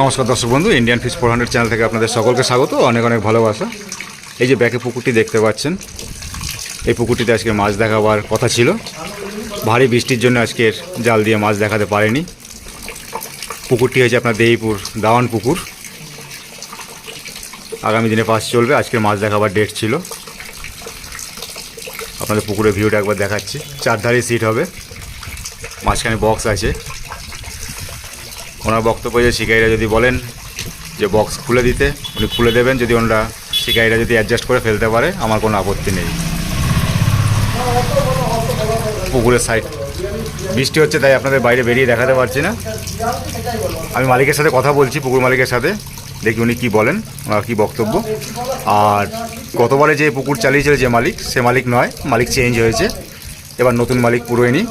নমস্কার দর্শক বন্ধু Indian fish four hundred channel থেকে আপনাদের সকলকে স্বাগত, অনেক অনেক ভালোবাসা। এই যে ব্যাকে পুকুরটি দেখতে পাচ্ছেন, এই পুকুরটিতে আজকে মাছ দেখাবার কথা ছিল। ভারী বৃষ্টির জন্য আজকের জাল দিয়ে মাছ দেখাতে পারেনি। পুকুরটি হয়েছে আপনার দেইপুর দাওয়ান পুকুর। আগামী দিনে পাস চলবে, আজকের মাছ দেখাবার ডেট ছিল। আপনাদের পুকুরের ভিউটা একবার দেখাচ্ছি। চারধারে সিট হবে। মাঝখানে বক্স আছে। ওনার বক্তব্য যে শিকারীরা যদি বলেন যে বক্স খুলে দিতে, উনি খুলে দেবেন। যদি ওনারা শিকারীরা যদি অ্যাডজাস্ট করে ফেলতে পারে, আমার কোনো আপত্তি নেই। পুকুরের সাইড বৃষ্টি হচ্ছে, তাই আপনাদের বাইরে বেরিয়ে দেখাতে পারছি না। আমি মালিকের সাথে কথা বলছি, পুকুর মালিকের সাথে। দেখি উনি কী বলেন, ওনার কী বক্তব্য। আর গতবারে যে পুকুর চালিয়েছিল যে মালিক, সে মালিক নয়, মালিক চেঞ্জ হয়েছে। এবার নতুন মালিক পুরোয়নি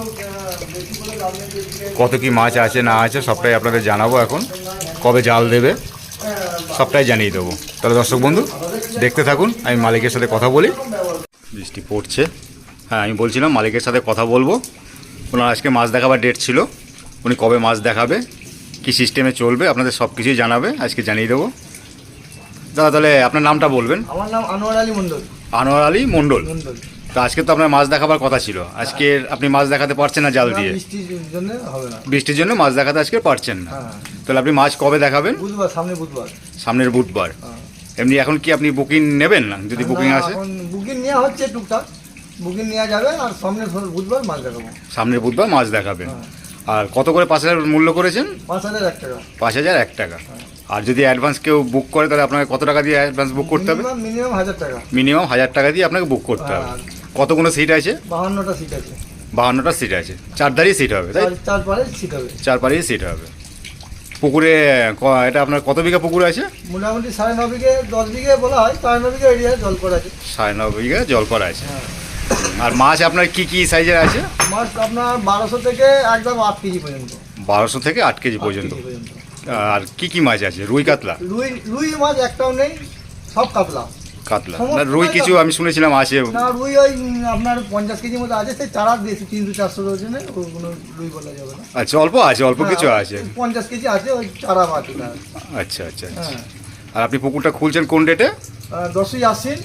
কত কি মাছ আছে না আছে সবটাই আপনাদের জানাব এখন। কবে জাল দেবে সবটাই জানিয়ে দেবো। তাহলে দর্শক বন্ধু দেখতে থাকুন আমি মালিকের সাথে কথা বলি। বৃষ্টি পড়ছে। হ্যাঁ আমি বলছিলাম মালিকের সাথে কথা বলব। ওনার আজকে মাছ দেখাবার ডেট ছিল। উনি কবে মাছ দেখাবে কি সিস্টেমে চলবে আপনাদের সব কিছুই জানাবে। আজকে জানিয়ে দেবো। দাদা তাহলে আপনার নামটা বলবেন? আমার নাম আনোয়ার আলী মন্ডল আনোয়ার আলী মণ্ডল। তো আজকে তো আপনার মাছ দেখাবার কথা ছিল। আজকে আপনি মাছ দেখাতে পারছেন না জাল দিয়ে। বৃষ্টির জন্য হবে না। বৃষ্টির জন্য মাছ দেখাতে আজকে পারছেন না। হ্যাঁ। তাহলে আপনি মাছ কবে দেখাবেন? বুধবার সামনে বুধবার। সামনের বুধবার। হ্যাঁ। এমনি এখন কি আপনি বুকিং নেবেন না? যদি বুকিং আসে? বুকিং নেওয়া হচ্ছে টুকটাক। বুকিং নেওয়া যাবে আর সামনে বুধবার মাছ দেখাবো। সামনের বুধবার মাছ দেখাবেন। হ্যাঁ। আর কত করে পাঁচ হাজার মূল্য করেছেন? পাঁচ হাজার এক টাকা। পাঁচ হাজার এক টাকা। আর যদি অ্যাডভান্স কেউ বুক করে তাহলে আপনাকে কত টাকা দিয়ে অ্যাডভান্স বুক করতে হবে? মিনিমাম হাজার টাকা। মিনিমাম হাজার টাকা দিয়ে আপনাকে বুক করতে হবে। কতগুলো সিট আছে? বাহান্নটা সিট আছে। বাহান্নটা সিট আছে। চারধারই সিট হবে তাই? চার পারে সিট হবে। চার সিট হবে। পুকুরে ক- এটা আপনার কত বিঘা পুকুর আছে? মোটামুটি সাড়ে ন বিঘে দশ বিঘে বলা হয় সাড়ে ন বিঘে এরিয়ায় জল পড়ে আছে। সাড়ে ন বিঘা জল করা আছে। হ্যাঁ। আর মাছ আপনার কি কি সাইজের আছে? মাছ আপনার বারোশো থেকে একদম আট কেজি পর্যন্ত। বারোশো থেকে আট কেজি পর্যন্ত। আর কি কি মাছ আছে? রুই কাতলা? রুই রুই মাছ একটাও নেই সব কাতলা। কাতলা। সমস্ত না রুই কিছু আমি শুনেছিলাম আছে না রুই ওই আপনার পঞ্চাশ কেজির মতো আছে সেই চারা দিয়েছি তিনশো চারশো ওজনে ওগুলো রুই বলা যাবে না। আচ্ছা অল্প আছে অল্প কিছু হ্যাঁ, আছে পঞ্চাশ কেজি আছে ওই চারা বাকি আচ্ছা আচ্ছা আচ্ছা। হ্যাঁ। আর আপনি পুকুরটা খুলছেন কোন ডেটে দশই আশ্বিন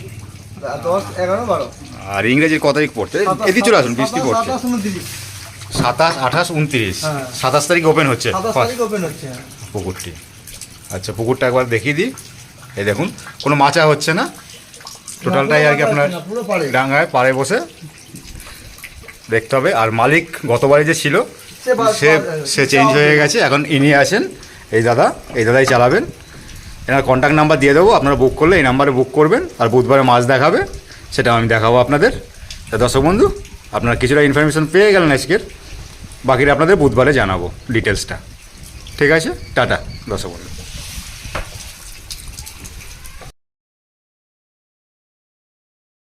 দশ এগারো বারো। আর ইংরেজির কত তারিখ পড়ছে? এদিকে চলে আসুন বৃষ্টি পড়ছে। সাতাশ আঠাশ উনত্রিশ। হ্যাঁ। সাতাশ তারিখ ওপেন হচ্ছে হ্যাঁ। পুকুরটি। আচ্ছা পুকুরটা একবার দেখিয়ে দিই। এই দেখুন কোনো মাচা হচ্ছে না? টোটালটাই আর কি আপনার ডাঙ্গায় পাড়ে বসে দেখতে হবে। আর মালিক গতবারে যে ছিল সে সে চেঞ্জ হয়ে গেছে। এখন ইনি আছেন এই দাদা এই দাদাই চালাবেন। এনার কন্ট্যাক্ট নাম্বার দিয়ে দেবো আপনারা বুক করলে এই নাম্বারে বুক করবেন আর বুধবারে মাছ দেখাবে সেটা আমি দেখাবো আপনাদের। তা দর্শক বন্ধু আপনারা কিছুটা ইনফরমেশন পেয়ে গেলেন আজকের। বাকিটা আপনাদের বুধবারে জানাব ডিটেলসটা ঠিক আছে? টাটা দর্শক বন্ধু।